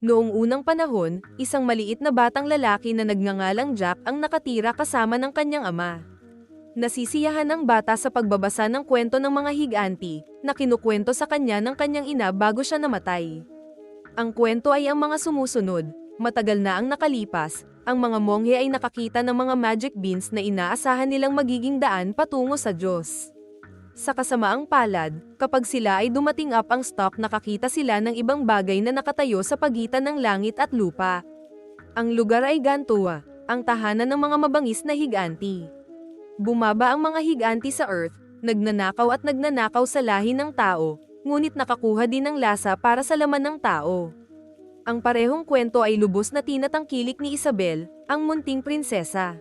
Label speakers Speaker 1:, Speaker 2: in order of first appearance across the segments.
Speaker 1: Noong unang panahon, isang maliit na batang lalaki na nagngangalang Jack ang nakatira kasama ng kanyang ama. Nasisiyahan ng bata sa pagbabasa ng kwento ng mga higanti, na kinukwento sa kanya ng kanyang ina bago siya namatay. Ang kwento ay ang mga sumusunod, matagal na ang nakalipas, ang mga monghe ay nakakita ng mga magic beans na inaasahan nilang magiging daan patungo sa Diyos. Sa kasamaang palad, kapag sila ay dumating up ang stock nakakita sila ng ibang bagay na nakatayo sa pagitan ng langit at lupa. Ang lugar ay Gantua, ang tahanan ng mga mabangis na higanti. Bumaba ang mga higanti sa Earth, nagnanakaw at nagnanakaw sa lahi ng tao, ngunit nakakuha din ng lasa para sa laman ng tao. Ang parehong kwento ay lubos na tinatangkilik ni Isabel, ang munting prinsesa.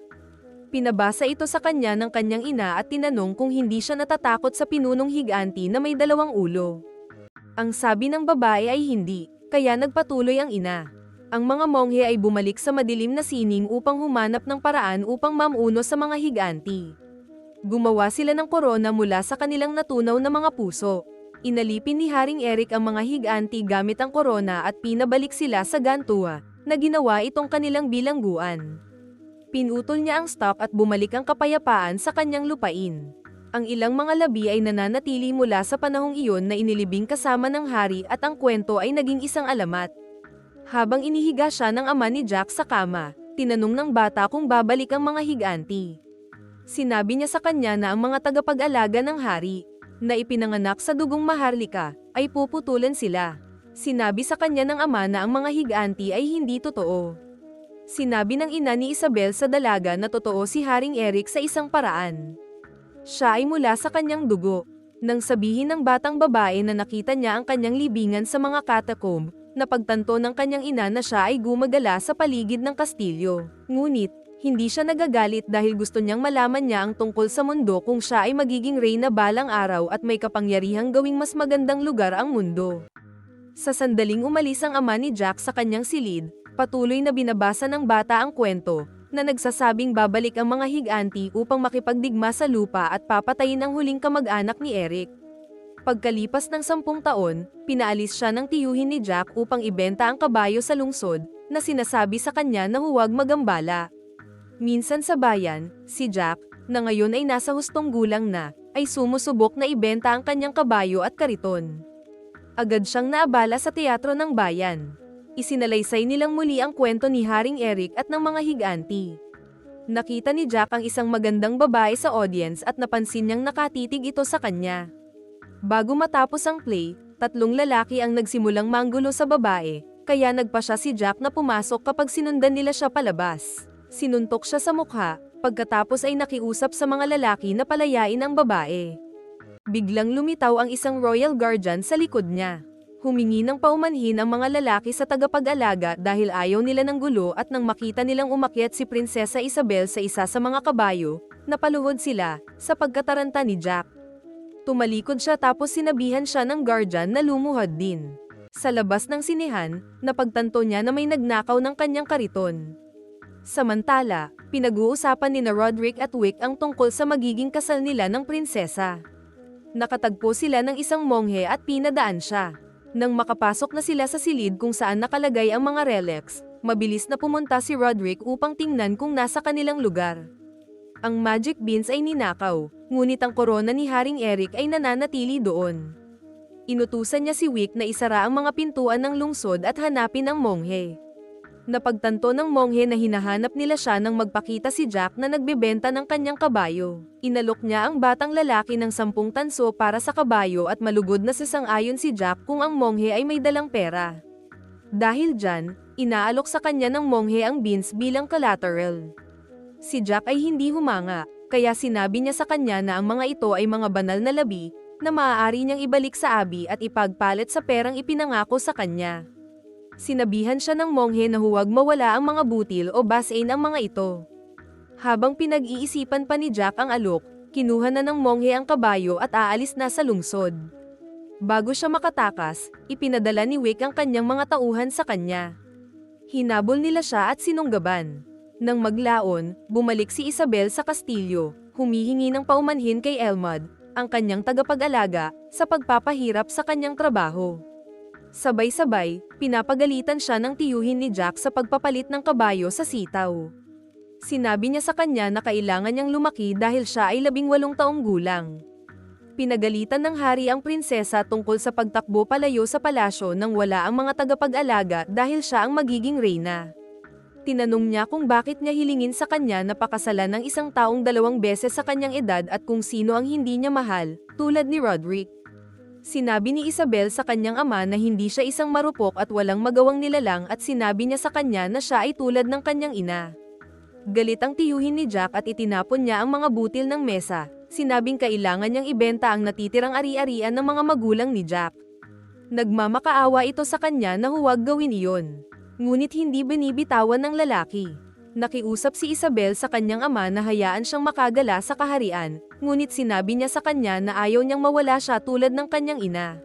Speaker 1: Pinabasa ito sa kanya ng kanyang ina at tinanong kung hindi siya natatakot sa pinunong higanti na may dalawang ulo. Ang sabi ng babae ay hindi, kaya nagpatuloy ang ina. Ang mga monghe ay bumalik sa madilim na sining upang humanap ng paraan upang mamuno sa mga higanti. Gumawa sila ng korona mula sa kanilang natunaw na mga puso. Inalipin ni Haring Eric ang mga higanti gamit ang korona at pinabalik sila sa Gantua, na ginawa itong kanilang bilangguan. Pinutol niya ang stock at bumalik ang kapayapaan sa kanyang lupain. Ang ilang mga labi ay nananatili mula sa panahong iyon na inilibing kasama ng hari at ang kwento ay naging isang alamat. Habang inihiga siya ng ama ni Jack sa kama, tinanong ng bata kung babalik ang mga higanti. Sinabi niya sa kanya na ang mga tagapag-alaga ng hari, na ipinanganak sa dugong maharlika, ay puputulan sila. Sinabi sa kanya ng ama na ang mga higanti ay hindi totoo. Sinabi ng ina ni Isabel sa dalaga na totoo si Haring Eric sa isang paraan. Siya ay mula sa kanyang dugo. Nang sabihin ng batang babae na nakita niya ang kanyang libingan sa mga catacomb, napagtanto ng kanyang ina na siya ay gumagala sa paligid ng kastilyo. Ngunit, hindi siya nagagalit dahil gusto niyang malaman niya ang tungkol sa mundo kung siya ay magiging reyna balang araw at may kapangyarihang gawing mas magandang lugar ang mundo. Sa sandaling umalis ang ama ni Jack sa kanyang silid, patuloy na binabasa ng bata ang kwento, na nagsasabing babalik ang mga higanti upang makipagdigma sa lupa at papatayin ang huling kamag-anak ni Eric. Pagkalipas ng sampung taon, pinaalis siya ng tiyuhin ni Jack upang ibenta ang kabayo sa lungsod, na sinasabi sa kanya na huwag magambala. Minsan sa bayan, si Jack, na ngayon ay nasa hustong gulang na, ay sumusubok na ibenta ang kanyang kabayo at kariton. Agad siyang naabala sa teatro ng bayan isinalaysay nilang muli ang kwento ni Haring Eric at ng mga higanti. Nakita ni Jack ang isang magandang babae sa audience at napansin niyang nakatitig ito sa kanya. Bago matapos ang play, tatlong lalaki ang nagsimulang manggulo sa babae, kaya nagpa siya si Jack na pumasok kapag sinundan nila siya palabas. Sinuntok siya sa mukha, pagkatapos ay nakiusap sa mga lalaki na palayain ang babae. Biglang lumitaw ang isang royal guardian sa likod niya. Humingi ng paumanhin ang mga lalaki sa tagapag-alaga dahil ayaw nila ng gulo at nang makita nilang umakyat si Prinsesa Isabel sa isa sa mga kabayo, napaluhod sila, sa pagkataranta ni Jack. Tumalikod siya tapos sinabihan siya ng guardian na lumuhod din. Sa labas ng sinihan, napagtanto niya na may nagnakaw ng kanyang kariton. Samantala, pinag-uusapan ni na Roderick at Wick ang tungkol sa magiging kasal nila ng prinsesa. Nakatagpo sila ng isang monghe at pinadaan siya. Nang makapasok na sila sa silid kung saan nakalagay ang mga relics, mabilis na pumunta si Roderick upang tingnan kung nasa kanilang lugar. Ang magic beans ay ninakaw, ngunit ang korona ni Haring Eric ay nananatili doon. Inutusan niya si Wick na isara ang mga pintuan ng lungsod at hanapin ang monghe. Napagtanto ng monghe na hinahanap nila siya nang magpakita si Jack na nagbebenta ng kanyang kabayo. Inalok niya ang batang lalaki ng sampung tanso para sa kabayo at malugod na sasang-ayon si Jack kung ang monghe ay may dalang pera. Dahil dyan, inaalok sa kanya ng monghe ang beans bilang collateral. Si Jack ay hindi humanga, kaya sinabi niya sa kanya na ang mga ito ay mga banal na labi, na maaari niyang ibalik sa abi at ipagpalit sa perang ipinangako sa kanya. Sinabihan siya ng monghe na huwag mawala ang mga butil o basain ang mga ito. Habang pinag-iisipan pa ni Jack ang alok, kinuha na ng monghe ang kabayo at aalis na sa lungsod. Bago siya makatakas, ipinadala ni Wick ang kanyang mga tauhan sa kanya. Hinabol nila siya at sinunggaban. Nang maglaon, bumalik si Isabel sa kastilyo, humihingi ng paumanhin kay Elmod, ang kanyang tagapag-alaga, sa pagpapahirap sa kanyang trabaho. Sabay-sabay, pinapagalitan siya ng tiyuhin ni Jack sa pagpapalit ng kabayo sa sitaw. Sinabi niya sa kanya na kailangan niyang lumaki dahil siya ay labing walong taong gulang. Pinagalitan ng hari ang prinsesa tungkol sa pagtakbo palayo sa palasyo nang wala ang mga tagapag-alaga dahil siya ang magiging reyna. Tinanong niya kung bakit niya hilingin sa kanya na pakasalan ng isang taong dalawang beses sa kanyang edad at kung sino ang hindi niya mahal, tulad ni Roderick. Sinabi ni Isabel sa kanyang ama na hindi siya isang marupok at walang magawang nilalang at sinabi niya sa kanya na siya ay tulad ng kanyang ina. Galit ang tiyuhin ni Jack at itinapon niya ang mga butil ng mesa. Sinabing kailangan niyang ibenta ang natitirang ari-arian ng mga magulang ni Jack. Nagmamakaawa ito sa kanya na huwag gawin iyon. Ngunit hindi binibitawan ng lalaki. Nakiusap si Isabel sa kanyang ama na hayaan siyang makagala sa kaharian, ngunit sinabi niya sa kanya na ayaw niyang mawala siya tulad ng kanyang ina.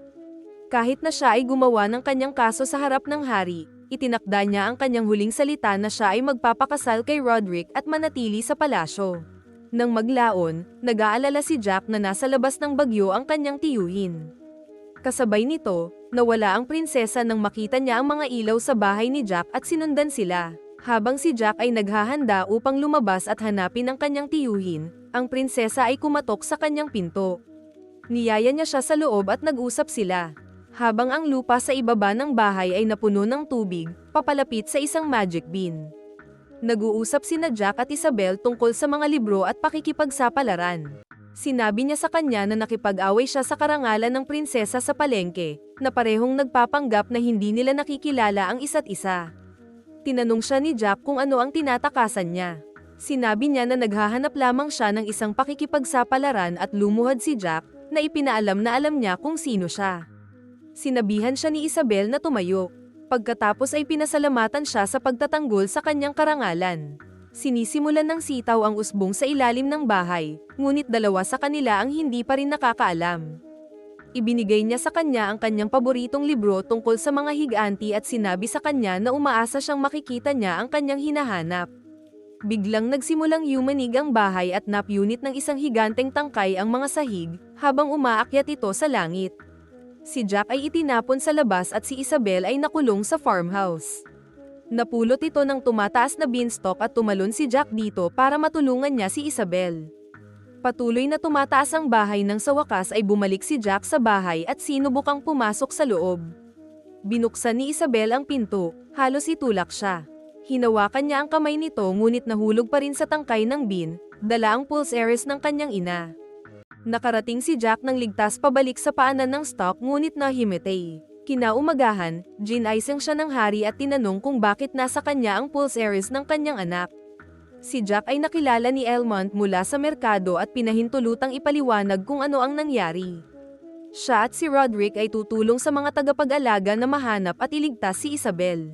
Speaker 1: Kahit na siya ay gumawa ng kanyang kaso sa harap ng hari, itinakda niya ang kanyang huling salita na siya ay magpapakasal kay Roderick at manatili sa palasyo. Nang maglaon, nag-aalala si Jack na nasa labas ng bagyo ang kanyang tiyuhin. Kasabay nito, nawala ang prinsesa nang makita niya ang mga ilaw sa bahay ni Jack at sinundan sila. Habang si Jack ay naghahanda upang lumabas at hanapin ang kanyang tiyuhin, ang prinsesa ay kumatok sa kanyang pinto. Niyaya niya siya sa loob at nag-usap sila. Habang ang lupa sa ibaba ng bahay ay napuno ng tubig, papalapit sa isang magic bean. Nag-uusap sina Jack at Isabel tungkol sa mga libro at pakikipagsapalaran. Sinabi niya sa kanya na nakipag-away siya sa karangalan ng prinsesa sa palengke, na parehong nagpapanggap na hindi nila nakikilala ang isa't isa. Tinanong siya ni Jack kung ano ang tinatakasan niya. Sinabi niya na naghahanap lamang siya ng isang pakikipagsapalaran at lumuhad si Jack, na ipinaalam na alam niya kung sino siya. Sinabihan siya ni Isabel na tumayo. Pagkatapos ay pinasalamatan siya sa pagtatanggol sa kanyang karangalan. Sinisimulan ng sitaw ang usbong sa ilalim ng bahay, ngunit dalawa sa kanila ang hindi pa rin nakakaalam. Ibinigay niya sa kanya ang kanyang paboritong libro tungkol sa mga higanti at sinabi sa kanya na umaasa siyang makikita niya ang kanyang hinahanap. Biglang nagsimulang yumanig ang bahay at napunit ng isang higanteng tangkay ang mga sahig, habang umaakyat ito sa langit. Si Jack ay itinapon sa labas at si Isabel ay nakulong sa farmhouse. Napulot ito ng tumataas na beanstalk at tumalon si Jack dito para matulungan niya si Isabel. Patuloy na tumataas ang bahay nang sa wakas ay bumalik si Jack sa bahay at sinubukang pumasok sa loob. Binuksan ni Isabel ang pinto, halos itulak siya. Hinawakan niya ang kamay nito ngunit nahulog pa rin sa tangkay ng bin, dala ang pulse ares ng kanyang ina. Nakarating si Jack nang ligtas pabalik sa paanan ng stock ngunit nahimitay. Kinaumagahan, ginaisang siya ng hari at tinanong kung bakit nasa kanya ang pulse ares ng kanyang anak. Si Jack ay nakilala ni Elmont mula sa merkado at pinahintulutang ipaliwanag kung ano ang nangyari. Siya at si Roderick ay tutulong sa mga tagapag-alaga na mahanap at iligtas si Isabel.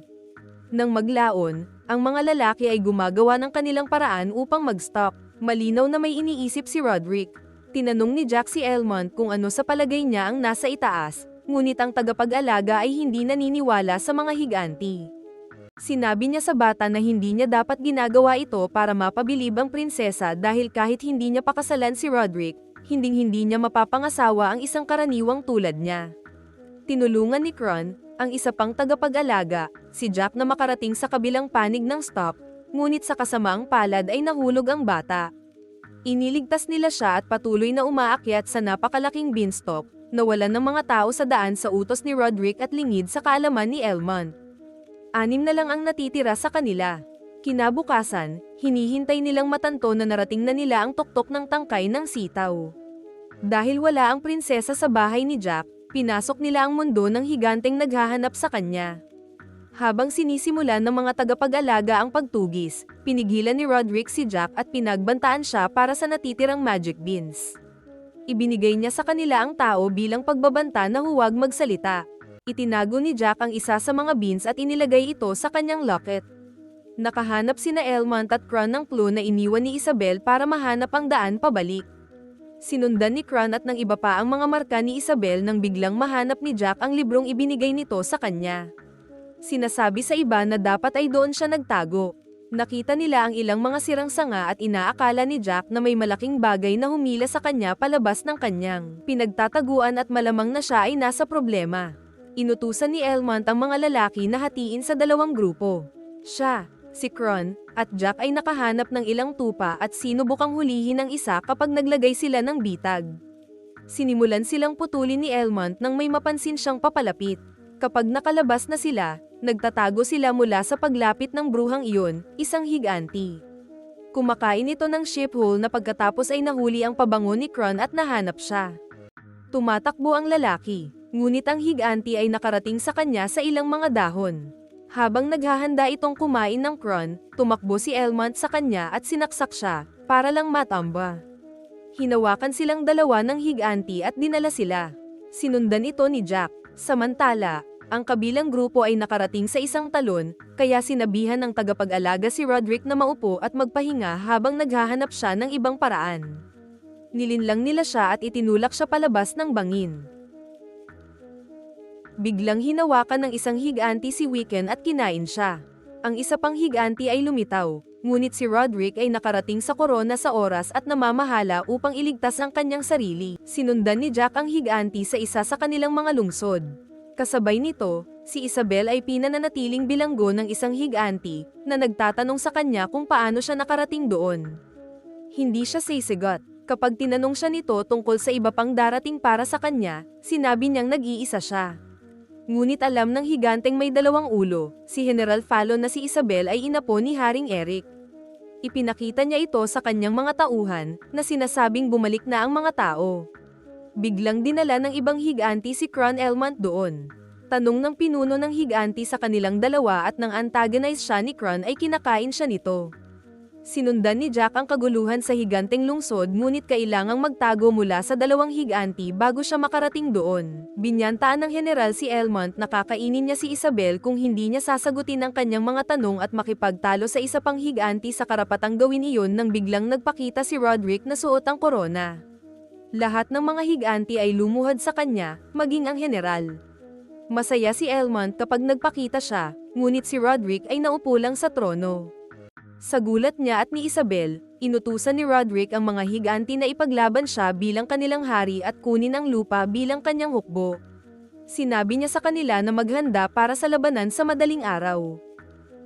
Speaker 1: Nang maglaon, ang mga lalaki ay gumagawa ng kanilang paraan upang mag-stop. Malinaw na may iniisip si Roderick. Tinanong ni Jack si Elmont kung ano sa palagay niya ang nasa itaas, ngunit ang tagapag-alaga ay hindi naniniwala sa mga higanti. Sinabi niya sa bata na hindi niya dapat ginagawa ito para mapabilib ang prinsesa dahil kahit hindi niya pakasalan si Roderick, hinding-hindi niya mapapangasawa ang isang karaniwang tulad niya. Tinulungan ni Kron, ang isa pang tagapag-alaga, si Jack na makarating sa kabilang panig ng stop, ngunit sa kasamaang palad ay nahulog ang bata. Iniligtas nila siya at patuloy na umaakyat sa napakalaking beanstalk, nawalan ng mga tao sa daan sa utos ni Roderick at lingid sa kaalaman ni Elmont. Anim na lang ang natitira sa kanila. Kinabukasan, hinihintay nilang matanto na narating na nila ang tuktok ng tangkay ng sitaw. Dahil wala ang prinsesa sa bahay ni Jack, pinasok nila ang mundo ng higanteng naghahanap sa kanya. Habang sinisimulan ng mga tagapag-alaga ang pagtugis, pinigilan ni Roderick si Jack at pinagbantaan siya para sa natitirang magic beans. Ibinigay niya sa kanila ang tao bilang pagbabanta na huwag magsalita. Itinago ni Jack ang isa sa mga beans at inilagay ito sa kanyang locket. Nakahanap sina Elmont at Kron ng clue na iniwan ni Isabel para mahanap ang daan pabalik. Sinundan ni Kron at ng iba pa ang mga marka ni Isabel nang biglang mahanap ni Jack ang librong ibinigay nito sa kanya. Sinasabi sa iba na dapat ay doon siya nagtago. Nakita nila ang ilang mga sirang sanga at inaakala ni Jack na may malaking bagay na humila sa kanya palabas ng kanyang pinagtataguan at malamang na siya ay nasa problema. Inutusan ni Elmont ang mga lalaki na hatiin sa dalawang grupo. Siya, si Kron, at Jack ay nakahanap ng ilang tupa at sinubukang hulihin ang isa kapag naglagay sila ng bitag. Sinimulan silang putulin ni Elmont nang may mapansin siyang papalapit. Kapag nakalabas na sila, nagtatago sila mula sa paglapit ng bruhang iyon, isang higanti. Kumakain ito ng ship hole na pagkatapos ay nahuli ang pabango ni Kron at nahanap siya. Tumatakbo ang lalaki, ngunit ang higanti ay nakarating sa kanya sa ilang mga dahon. Habang naghahanda itong kumain ng Kron, tumakbo si Elmont sa kanya at sinaksak siya, para lang matamba. Hinawakan silang dalawa ng higanti at dinala sila. Sinundan ito ni Jack. Samantala, ang kabilang grupo ay nakarating sa isang talon, kaya sinabihan ng tagapag-alaga si Roderick na maupo at magpahinga habang naghahanap siya ng ibang paraan. Nilinlang nila siya at itinulak siya palabas ng bangin. Biglang hinawakan ng isang higanti si Weekend at kinain siya. Ang isa pang higanti ay lumitaw, ngunit si Roderick ay nakarating sa korona sa oras at namamahala upang iligtas ang kanyang sarili. Sinundan ni Jack ang higanti sa isa sa kanilang mga lungsod. Kasabay nito, si Isabel ay pinananatiling bilanggo ng isang higanti na nagtatanong sa kanya kung paano siya nakarating doon. Hindi siya sisigot. Kapag tinanong siya nito tungkol sa iba pang darating para sa kanya, sinabi niyang nag-iisa siya. Ngunit alam ng higanteng may dalawang ulo, si General Fallon na si Isabel ay inapo ni Haring Eric. Ipinakita niya ito sa kanyang mga tauhan, na sinasabing bumalik na ang mga tao. Biglang dinala ng ibang higanti si Cron Elmont doon. Tanong ng pinuno ng higanti sa kanilang dalawa at nang antagonize siya ni Cron ay kinakain siya nito. Sinundan ni Jack ang kaguluhan sa higanteng lungsod ngunit kailangang magtago mula sa dalawang higanti bago siya makarating doon. Binyantaan ng general si Elmont na kakainin niya si Isabel kung hindi niya sasagutin ang kanyang mga tanong at makipagtalo sa isa pang higanti sa karapatang gawin iyon nang biglang nagpakita si Roderick na suot ang korona. Lahat ng mga higanti ay lumuhad sa kanya, maging ang general. Masaya si Elmont kapag nagpakita siya, ngunit si Roderick ay naupo lang sa trono. Sa gulat niya at ni Isabel, inutusan ni Roderick ang mga higanti na ipaglaban siya bilang kanilang hari at kunin ang lupa bilang kanyang hukbo. Sinabi niya sa kanila na maghanda para sa labanan sa madaling araw.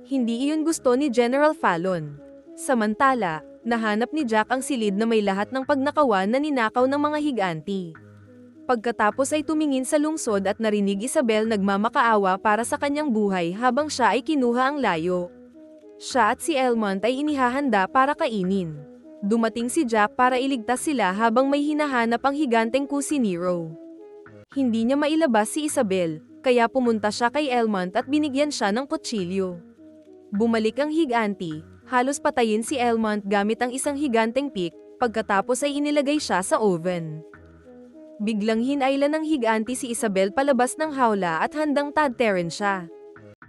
Speaker 1: Hindi iyon gusto ni General Fallon. Samantala, nahanap ni Jack ang silid na may lahat ng pagnakawan na ninakaw ng mga higanti. Pagkatapos ay tumingin sa lungsod at narinig Isabel nagmamakaawa para sa kanyang buhay habang siya ay kinuha ang layo. Siya at si Elmont ay inihahanda para kainin. Dumating si Jack para iligtas sila habang may hinahanap ang higanteng kusiniro. Hindi niya mailabas si Isabel, kaya pumunta siya kay Elmont at binigyan siya ng kutsilyo. Bumalik ang higanti, halos patayin si Elmont gamit ang isang higanteng pick, pagkatapos ay inilagay siya sa oven. Biglang hinailan ng higanti si Isabel palabas ng hawla at handang tadteren siya.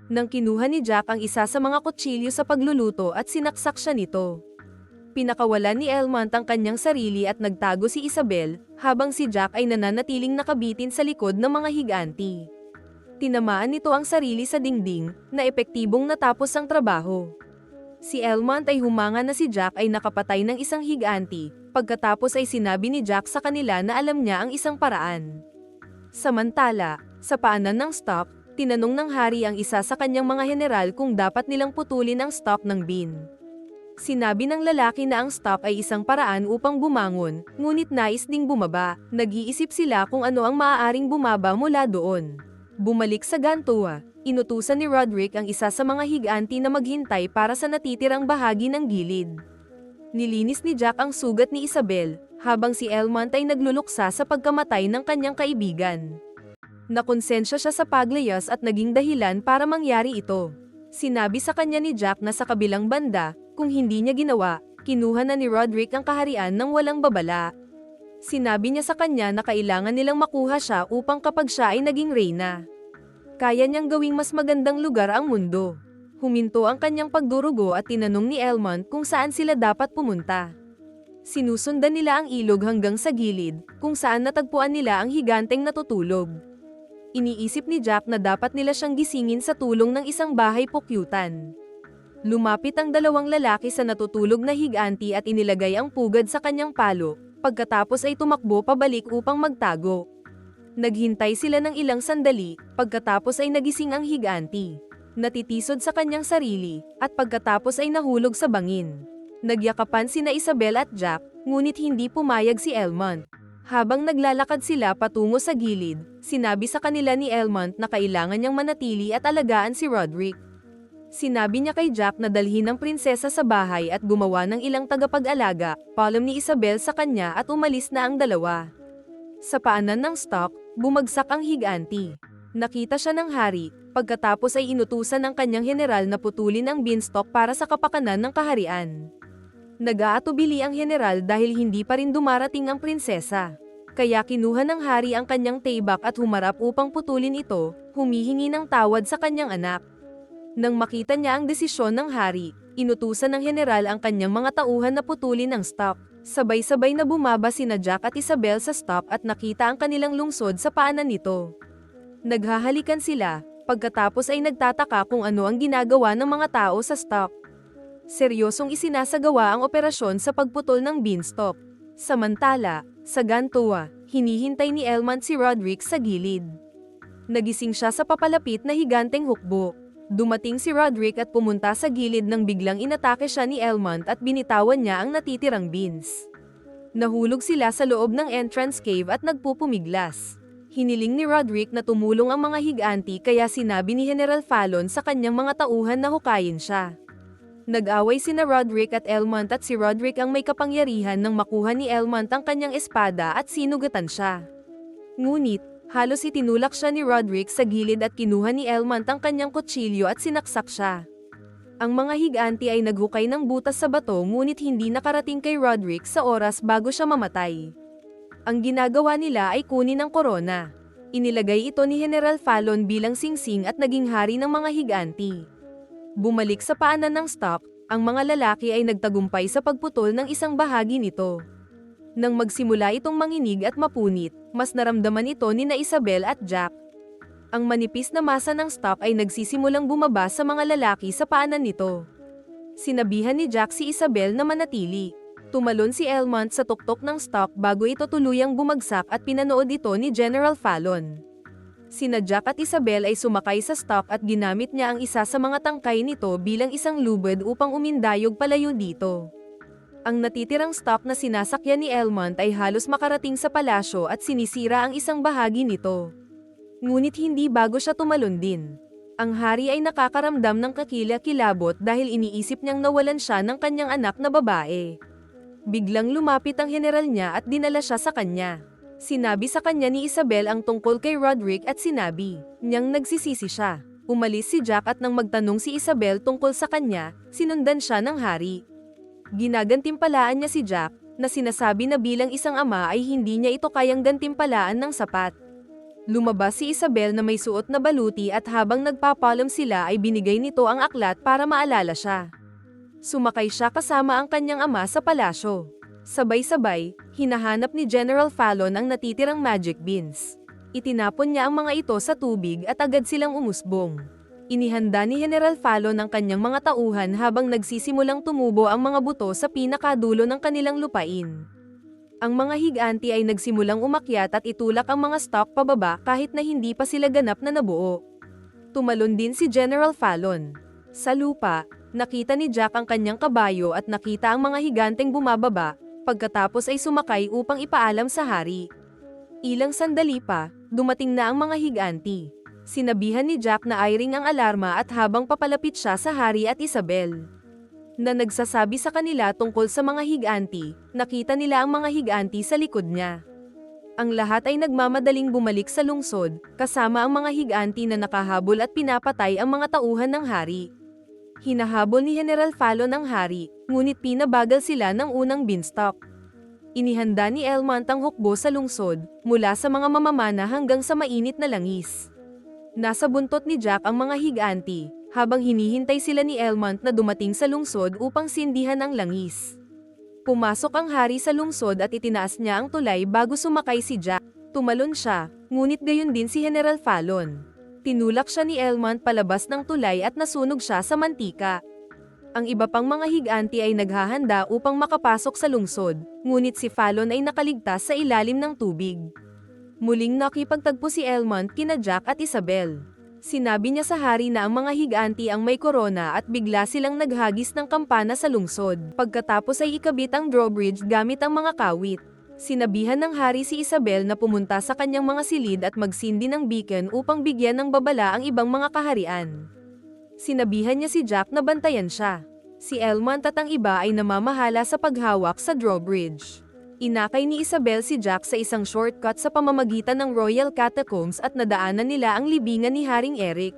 Speaker 1: Nang kinuha ni Jack ang isa sa mga kutsilyo sa pagluluto at sinaksak siya nito. Pinakawalan ni Elmont ang kanyang sarili at nagtago si Isabel, habang si Jack ay nananatiling nakabitin sa likod ng mga higanti. Tinamaan nito ang sarili sa dingding, na epektibong natapos ang trabaho. Si Elmont ay humanga na si Jack ay nakapatay ng isang higanti, pagkatapos ay sinabi ni Jack sa kanila na alam niya ang isang paraan. Samantala, sa paanan ng stock, tinanong ng hari ang isa sa kanyang mga general kung dapat nilang putulin ang stock ng bin. Sinabi ng lalaki na ang stock ay isang paraan upang bumangon, ngunit nais ding bumaba, nag-iisip sila kung ano ang maaaring bumaba mula doon. Bumalik sa Gantua, inutusan ni Roderick ang isa sa mga higanti na maghintay para sa natitirang bahagi ng gilid. Nilinis ni Jack ang sugat ni Isabel, habang si Elmont ay nagluluksa sa pagkamatay ng kanyang kaibigan. Nakonsensya siya sa paglayas at naging dahilan para mangyari ito. Sinabi sa kanya ni Jack na sa kabilang banda, kung hindi niya ginawa, kinuha na ni Roderick ang kaharian ng walang babala. Sinabi niya sa kanya na kailangan nilang makuha siya upang kapag siya ay naging reyna. Kaya niyang gawing mas magandang lugar ang mundo. Huminto ang kanyang pagdurugo at tinanong ni Elmont kung saan sila dapat pumunta. Sinusundan nila ang ilog hanggang sa gilid, kung saan natagpuan nila ang higanteng natutulog. Iniisip ni Jack na dapat nila siyang gisingin sa tulong ng isang bahay pukyutan. Lumapit ang dalawang lalaki sa natutulog na higanti at inilagay ang pugad sa kanyang palo, pagkatapos ay tumakbo pabalik upang magtago. Naghintay sila ng ilang sandali, pagkatapos ay nagising ang higanti. Natitisod sa kanyang sarili, at pagkatapos ay nahulog sa bangin. Nagyakapan sina Isabel at Jack, ngunit hindi pumayag si Elmont. Habang naglalakad sila patungo sa gilid, sinabi sa kanila ni Elmont na kailangan niyang manatili at alagaan si Roderick. Sinabi niya kay Jack na dalhin ang prinsesa sa bahay at gumawa ng ilang tagapag-alaga, palom ni Isabel sa kanya at umalis na ang dalawa. Sa paanan ng stock, bumagsak ang higanti. Nakita siya ng hari, pagkatapos ay inutusan ng kanyang general na putulin ang beanstalk para sa kapakanan ng kaharian. Nag-aatubili ang general dahil hindi pa rin dumarating ang prinsesa. Kaya kinuha ng hari ang kanyang taybak at humarap upang putulin ito, humihingi ng tawad sa kanyang anak. Nang makita niya ang desisyon ng hari, inutusan ng general ang kanyang mga tauhan na putulin ang stop. Sabay-sabay na bumaba sina Jack at Isabel sa stop at nakita ang kanilang lungsod sa paanan nito. Naghahalikan sila, pagkatapos ay nagtataka kung ano ang ginagawa ng mga tao sa stop. Seryosong isinasagawa ang operasyon sa pagputol ng beanstalk. Samantala, sa Gantua, hinihintay ni Elmont si Roderick sa gilid. Nagising siya sa papalapit na higanteng hukbo. Dumating si Roderick at pumunta sa gilid nang biglang inatake siya ni Elmont at binitawan niya ang natitirang beans. Nahulog sila sa loob ng entrance cave at nagpupumiglas. Hiniling ni Roderick na tumulong ang mga higanti kaya sinabi ni General Fallon sa kanyang mga tauhan na hukayin siya. Nag-away sina Roderick at Elmont at si Roderick ang may kapangyarihan nang makuha ni Elmont ang kanyang espada at sinugatan siya. Ngunit, halos itinulak siya ni Roderick sa gilid at kinuha ni Elmont ang kanyang kutsilyo at sinaksak siya. Ang mga higanti ay naghukay ng butas sa bato ngunit hindi nakarating kay Roderick sa oras bago siya mamatay. Ang ginagawa nila ay kunin ang korona. Inilagay ito ni General Fallon bilang singsing at naging hari ng mga higanti. Bumalik sa paanan ng stock, ang mga lalaki ay nagtagumpay sa pagputol ng isang bahagi nito. Nang magsimula itong manginig at mapunit, mas naramdaman ito ni na Isabel at Jack. Ang manipis na masa ng stock ay nagsisimulang bumaba sa mga lalaki sa paanan nito. Sinabihan ni Jack si Isabel na manatili. Tumalon si Elmont sa tuktok ng stock bago ito tuluyang bumagsak at pinanood ito ni General Fallon. Sina Jack at Isabel ay sumakay sa stock at ginamit niya ang isa sa mga tangkay nito bilang isang lubid upang umindayog palayo dito. Ang natitirang stock na sinasakyan ni Elmont ay halos makarating sa palasyo at sinisira ang isang bahagi nito. Ngunit hindi bago siya tumalon din. Ang hari ay nakakaramdam ng kakilakilabot dahil iniisip niyang nawalan siya ng kanyang anak na babae. Biglang lumapit ang general niya at dinala siya sa kanya. Sinabi sa kanya ni Isabel ang tungkol kay Roderick at sinabi niyang nagsisisi siya. Umalis si Jack at nang magtanong si Isabel tungkol sa kanya, sinundan siya ng hari. Ginagantimpalaan niya si Jack, na sinasabi na bilang isang ama ay hindi niya ito kayang gantimpalaan ng sapat. Lumabas si Isabel na may suot na baluti at habang nagpapalam sila ay binigay nito ang aklat para maalala siya. Sumakay siya kasama ang kanyang ama sa palasyo. Sabay-sabay, hinahanap ni General Fallon ang natitirang magic beans. Itinapon niya ang mga ito sa tubig at agad silang umusbong. Inihanda ni General Fallon ang kanyang mga tauhan habang nagsisimulang tumubo ang mga buto sa pinakadulo ng kanilang lupain. Ang mga higanti ay nagsimulang umakyat at itulak ang mga stock pababa kahit na hindi pa sila ganap na nabuo. Tumalon din si General Fallon. Sa lupa, nakita ni Jack ang kanyang kabayo at nakita ang mga higanteng bumababa, pagkatapos ay sumakay upang ipaalam sa hari. Ilang sandali pa, dumating na ang mga higanti. Sinabihan ni Jack na airing ang alarma at habang papalapit siya sa hari at Isabel na nagsasabi sa kanila tungkol sa mga higanti, nakita nila ang mga higanti sa likod niya. Ang lahat ay nagmamadaling bumalik sa lungsod, kasama ang mga higanti na nakahabol at pinapatay ang mga tauhan ng hari. Hinahabol ni General Fallon ang hari, ngunit pinabagal sila ng unang beanstalk. Inihanda ni Elmont ang hukbo sa lungsod, mula sa mga mamamana hanggang sa mainit na langis. Nasa buntot ni Jack ang mga higanti, habang hinihintay sila ni Elmont na dumating sa lungsod upang sindihan ang langis. Pumasok ang hari sa lungsod at itinaas niya ang tulay bago sumakay si Jack. Tumalon siya, ngunit gayon din si General Fallon. Tinulak siya ni Elmont palabas ng tulay at nasunog siya sa mantika. Ang iba pang mga higanti ay naghahanda upang makapasok sa lungsod, ngunit si Fallon ay nakaligtas sa ilalim ng tubig. Muling nakipagtagpo si Elmont kina Jack at Isabel. Sinabi niya sa hari na ang mga higanti ang may korona at bigla silang naghagis ng kampana sa lungsod. Pagkatapos ay ikabit ang drawbridge gamit ang mga kawit. Sinabihan ng hari si Isabel na pumunta sa kanyang mga silid at magsindi ng beacon upang bigyan ng babala ang ibang mga kaharian. Sinabihan niya si Jack na bantayan siya. Si Elmont at ang iba ay namamahala sa paghawak sa drawbridge. Inakay ni Isabel si Jack sa isang shortcut sa pamamagitan ng Royal Catacombs at nadaanan nila ang libingan ni Haring Eric.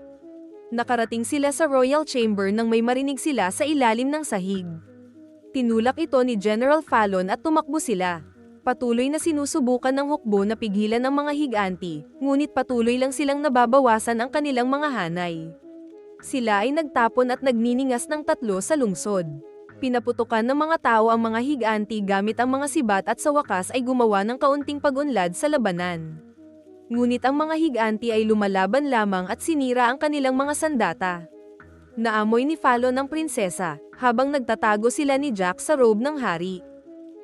Speaker 1: Nakarating sila sa Royal Chamber nang may marinig sila sa ilalim ng sahig. Tinulak ito ni General Fallon at tumakbo sila. Patuloy na sinusubukan ng hukbo na pigilan ng mga higanti, ngunit patuloy lang silang nababawasan ang kanilang mga hanay. Sila ay nagtapon at nagniningas ng tatlo sa lungsod. Pinaputukan ng mga tao ang mga higanti gamit ang mga sibat at sa wakas ay gumawa ng kaunting pagunlad sa labanan. Ngunit ang mga higanti ay lumalaban lamang at sinira ang kanilang mga sandata. Naamoy ni Fallon ng prinsesa, habang nagtatago sila ni Jack sa robe ng hari.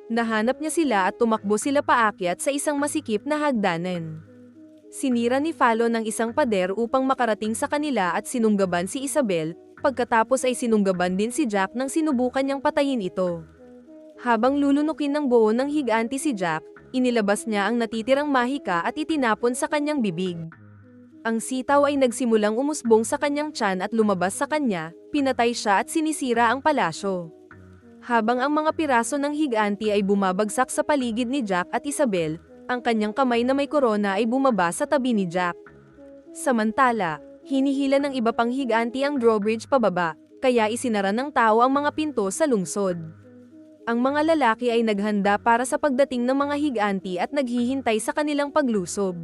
Speaker 1: Nahanap niya sila at tumakbo sila paakyat sa isang masikip na hagdanan. Sinira ni Fallon ng isang pader upang makarating sa kanila at sinunggaban si Isabel, pagkatapos ay sinunggaban din si Jack nang sinubukan niyang patayin ito. Habang lulunukin ng buo ng higanti si Jack, inilabas niya ang natitirang mahika at itinapon sa kanyang bibig. Ang sitaw ay nagsimulang umusbong sa kanyang tiyan at lumabas sa kanya, pinatay siya at sinisira ang palasyo. Habang ang mga piraso ng higanti ay bumabagsak sa paligid ni Jack at Isabel, ang kanyang kamay na may korona ay bumaba sa tabi ni Jack. Samantala, hinihila ng iba pang higanti ang drawbridge pababa, kaya isinara ng tao ang mga pinto sa lungsod. Ang mga lalaki ay naghanda para sa pagdating ng mga higanti at naghihintay sa kanilang paglusob.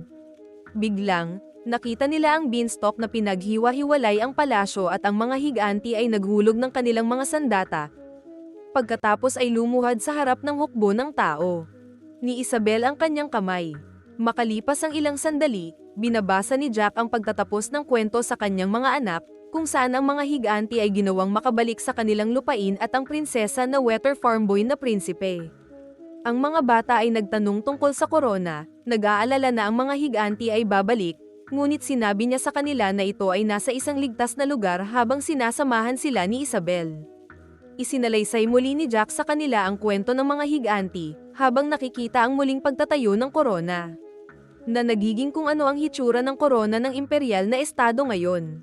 Speaker 1: Biglang, nakita nila ang beanstalk na pinaghiwa-hiwalay ang palasyo at ang mga higanti ay naghulog ng kanilang mga sandata, pagkatapos ay lumuhad sa harap ng hukbo ng tao. Ni Isabel ang kanyang kamay. Makalipas ang ilang sandali, binabasa ni Jack ang pagtatapos ng kwento sa kanyang mga anak, kung saan ang mga higanti ay ginawang makabalik sa kanilang lupain at ang prinsesa na weather farm boy na prinsipe. Ang mga bata ay nagtanong tungkol sa corona, nag-aalala na ang mga higanti ay babalik, ngunit sinabi niya sa kanila na ito ay nasa isang ligtas na lugar habang sinasamahan sila ni Isabel. Isinalaysay muli ni Jack sa kanila ang kwento ng mga higanti, habang nakikita ang muling pagtatayo ng korona. Na nagiging kung ano ang hitsura ng korona ng imperial na estado ngayon.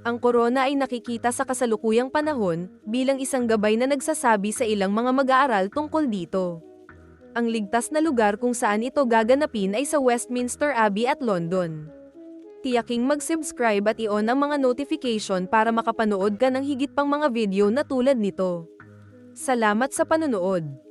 Speaker 1: Ang korona ay nakikita sa kasalukuyang panahon bilang isang gabay na nagsasabi sa ilang mga mag-aaral tungkol dito. Ang ligtas na lugar kung saan ito gaganapin ay sa Westminster Abbey at London. Tiyaking mag-subscribe at i-on ang mga notification para makapanood ka ng higit pang mga video na tulad nito. Salamat sa panonood!